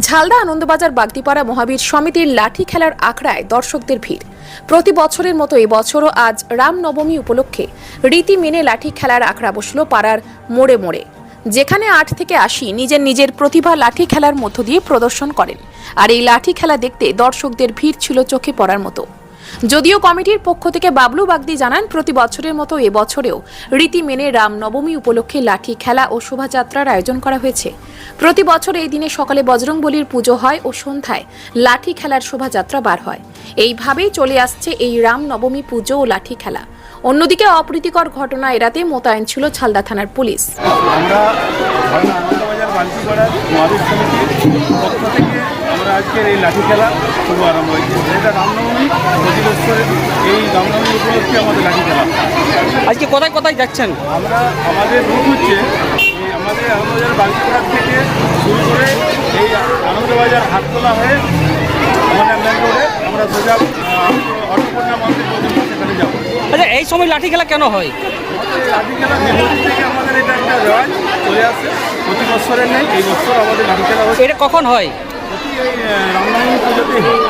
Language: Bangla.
ঝালদা আনন্দবাজার বাগদিপাড়া মহাবীর সমিতির লাঠি খেলার আখড়ায় দর্শকদের ভিড়। প্রতি বছরের মতো এবছরও আজ রামনবমী উপলক্ষে রীতি মেনে লাঠি খেলার আখড়া বসল পাড়ার মোড়ে মোড়ে। যেখানে আট থেকে আশি নিজের নিজের প্রতিভা লাঠি খেলার মধ্য দিয়ে প্রদর্শন করেন। আর এই লাঠি খেলা দেখতে দর্শকদের ভিড় ছিল চোখে পড়ার মতো। যদিও কমিটির পক্ষ থেকে বাবলু বাগদি জানান, প্রতি বছরের মতো এবছরেও রীতি মেনে রামনবমী উপলক্ষে লাঠি খেলা ও শোভাযাত্রার আয়োজন করা হয়েছে। প্রতি বছর এই দিনে সকালে বজরংবলির পুজো হয় ও সন্ধ্যায় লাঠি খেলার শোভাযাত্রা বার হয়। এইভাবেই চলে আসছে এই রামনবমী পুজো ও লাঠি খেলা। অন্যদিকে অপ্রীতিকর ঘটনা এড়াতে মোতায়েন ছিল ছালদা থানার পুলিশ। আমরা আজকের এই লাঠি খেলা শুভ আরম্ভ হয়েছে। বছরের এই রামনবমী উপলক্ষে আমাদের লাঠি খেলা। আজকে কোথায় কোথায় যাচ্ছেন? আমরা আমাদের রুট হচ্ছে এই আমাদের আনন্দবাজার বালতিপাড়ার থেকে শুরু করে এই আনন্দবাজার হাটতলা হয়ে আমাদের মেন রোডে আমরা সোজা আহ, অন্নপূর্ণা মন্দির পর্যন্ত সেখানে যাব। আচ্ছা এই সময় লাঠি খেলা কেন হয়? লাঠি খেলা দীর্ঘদিন থেকে আমাদের এটা একটা রেওয়াজ চলে আসছে প্রতি বছরের নেই এই বছর আমাদের লাঠি খেলা হচ্ছে। এটা কখন হয়? প্রতি এই রামনবমী পুজোতেই হয়।